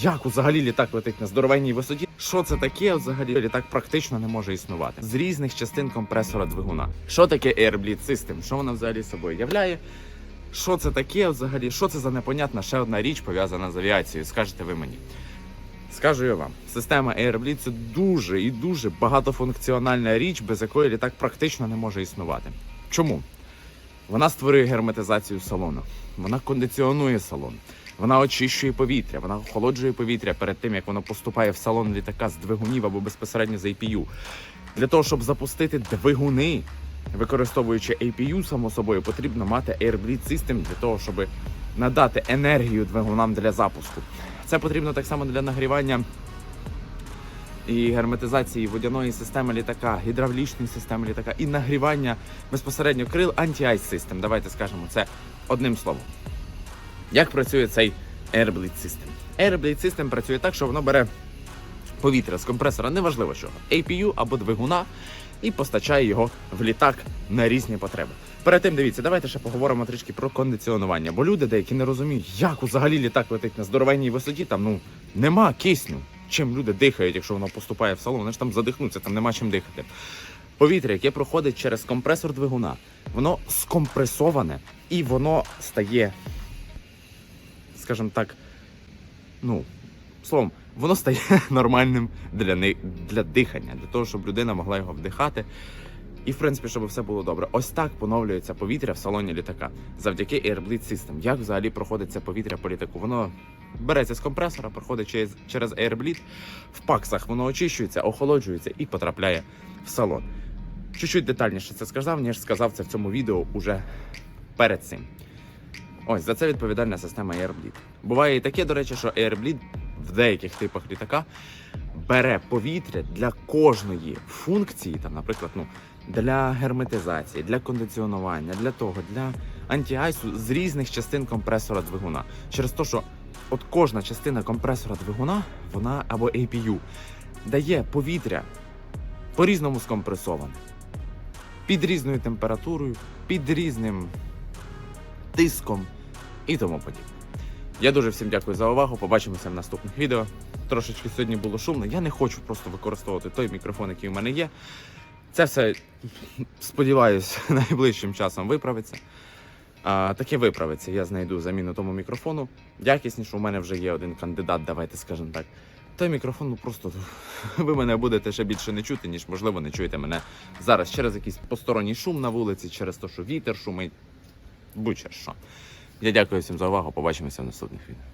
як взагалі літак летить на здоровенній висоті. Що це таке? Взагалі літак практично не може існувати з різних частин компресора двигуна. Що таке Air Bleed System? Що вона взагалі собою являє? Що це таке взагалі? Що це за непонятна ще одна річ пов'язана з авіацією? Скажете ви мені. Скажу я вам, система AirBleed це дуже і дуже багатофункціональна річ, без якої літак практично не може існувати. Чому? Вона створює герметизацію салону, вона кондиціонує салон, вона очищує повітря, вона охолоджує повітря перед тим, як воно поступає в салон літака з двигунів або безпосередньо з APU. Для того, щоб запустити двигуни, використовуючи APU, само собою, потрібно мати AirBleed System для того, щоб надати енергію двигунам для запуску. Це потрібно так само для нагрівання і герметизації водяної системи літака, гідравлічної системи літака і нагрівання безпосередньо крил anti-ice system. Давайте скажемо це одним словом. Як працює цей AirBleed System? AirBleed System працює так, що воно бере повітря з компресора, неважливо чого, APU або двигуна, і постачає його в літак на різні потреби. Перед тим дивіться, давайте ще поговоримо трішки про кондиціонування, бо люди деякі не розуміють, як взагалі літак летить на здоровенній висоті, там ну нема кисню. Чим люди дихають, якщо воно поступає в салон, вони ж там задихнуться, там нема чим дихати. Повітря, яке проходить через компресор двигуна, воно скомпресоване і воно стає, скажімо так, ну, словом, воно стає нормальним для, ни- для дихання, для того, щоб людина могла його вдихати. І, в принципі, щоб все було добре. Ось так поновлюється повітря в салоні літака завдяки AirBleed System. Як взагалі проходить це повітря по літаку? Воно береться з компресора, проходить через, через AirBleed, в паксах воно очищується, охолоджується і потрапляє в салон. Чуть-чуть детальніше це сказав, ніж сказав це в цьому відео уже перед цим. Ось за це відповідальна система AirBleed. Буває і таке, до речі, що AirBleed в деяких типах літака бере повітря для кожної функції, там, наприклад, ну, для герметизації, для кондиціонування, для того, для антіайсу з різних частин компресора двигуна. Через те, що от кожна частина компресора двигуна, вона або APU, дає повітря по-різному скомпресоване, під різною температурою, під різним тиском і тому подібне. Я дуже всім дякую за увагу. Побачимося в наступних відео. Трошечки сьогодні було шумно. Я не хочу просто використовувати той мікрофон, який у мене є. Це все, сподіваюся, найближчим часом виправиться. А, таке виправиться. Я знайду заміну тому мікрофону. Якісніше, у мене вже є один кандидат, давайте скажемо так. Той мікрофон, ну просто ви мене будете ще більше не чути, ніж можливо не чуєте мене зараз через якийсь посторонній шум на вулиці, через те, що вітер шумить. Будь-що. Я дякую всім за увагу. Побачимося в наступних відео.